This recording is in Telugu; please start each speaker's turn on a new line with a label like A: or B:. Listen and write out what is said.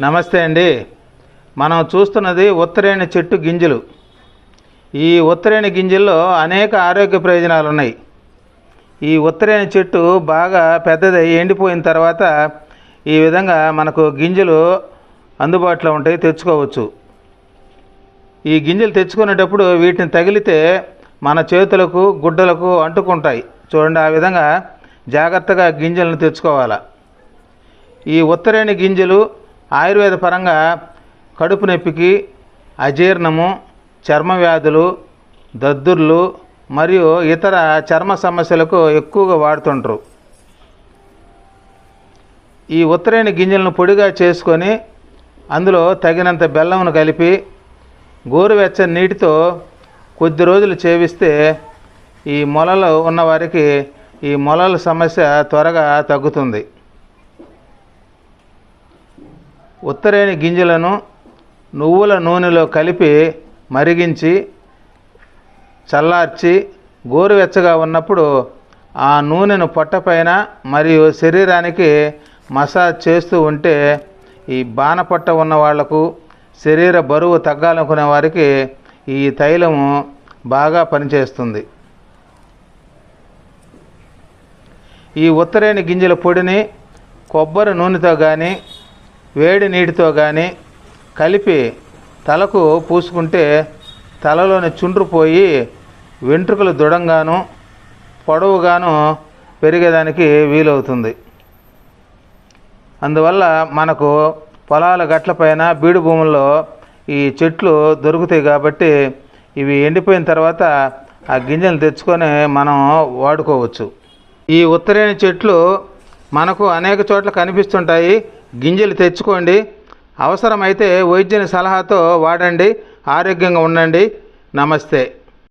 A: నమస్తే అండి. మనం చూస్తున్నది ఉత్తరేణి చెట్టు గింజలు. ఈ ఉత్తరేణి గింజల్లో అనేక ఆరోగ్య ప్రయోజనాలు ఉన్నాయి ఈ ఉత్తరేణి చెట్టు బాగా పెద్దదై ఎండిపోయిన తర్వాత ఈ విధంగా మనకు గింజలు అందుబాటులో ఉంటాయి తెచ్చుకోవచ్చు. ఈ గింజలు తెచ్చుకునేటప్పుడు వీటిని తగిలితే మన చేతులకు గుడ్డలకు అంటుకుంటాయి. చూడండి ఆ విధంగా జాగ్రత్తగా గింజలను తెచ్చుకోవాలి. ఈ ఉత్తరేణి గింజలు ఆయుర్వేద పరంగా కడుపు నొప్పికి అజీర్ణము చర్మ వ్యాధులు దద్దుర్లు మరియు ఇతర చర్మ సమస్యలకు ఎక్కువగా వాడుతుంటారు. ఈ ఉత్తరైన గింజలను పొడిగా చేసుకొని అందులో తగినంత బెల్లమును కలిపి గోరువెచ్చని నీటితో కొద్ది రోజులు చేవిస్తే ఈ మొలలు ఉన్నవారికి ఈ మొలల సమస్య త్వరగా తగ్గుతుంది. ఉత్తరేణి గింజలను నువ్వుల నూనెలో కలిపి మరిగించి చల్లార్చి గోరువెచ్చగా ఉన్నప్పుడు ఆ నూనెను పొట్టపైన మరియు శరీరానికి మసాజ్ చేస్తూ ఉంటే ఈ బాణపట్ట ఉన్న వాళ్ళకు శరీర బరువు తగ్గాలనుకునే వారికి ఈ తైలము బాగా పనిచేస్తుంది. ఈ ఉత్తరేణి గింజల పొడిని కొబ్బరి నూనెతో కానీ వేడి నీటితో కానీ కలిపి తలకు పూసుకుంటే తలలోని చుండ్రు పోయి వెంట్రుకలు దృఢంగాను పొడవుగాను పెరిగేదానికి వీలవుతుంది. అందువల్ల మనకు పొలాల గట్లపైన బీడు భూముల్లో ఈ చెట్లు దొరుకుతాయి కాబట్టి ఇవి ఎండిపోయిన తర్వాత ఆ గింజలు తెచ్చుకొని మనం వాడుకోవచ్చు. ఈ ఉత్తరేణి చెట్లు మనకు అనేక చోట్ల కనిపిస్తుంటాయి. గింజలు తెచ్చుకోండి. అవసరమైతే వైద్యుని సలహాతో వాడండి. ఆరోగ్యంగా ఉండండి. నమస్తే.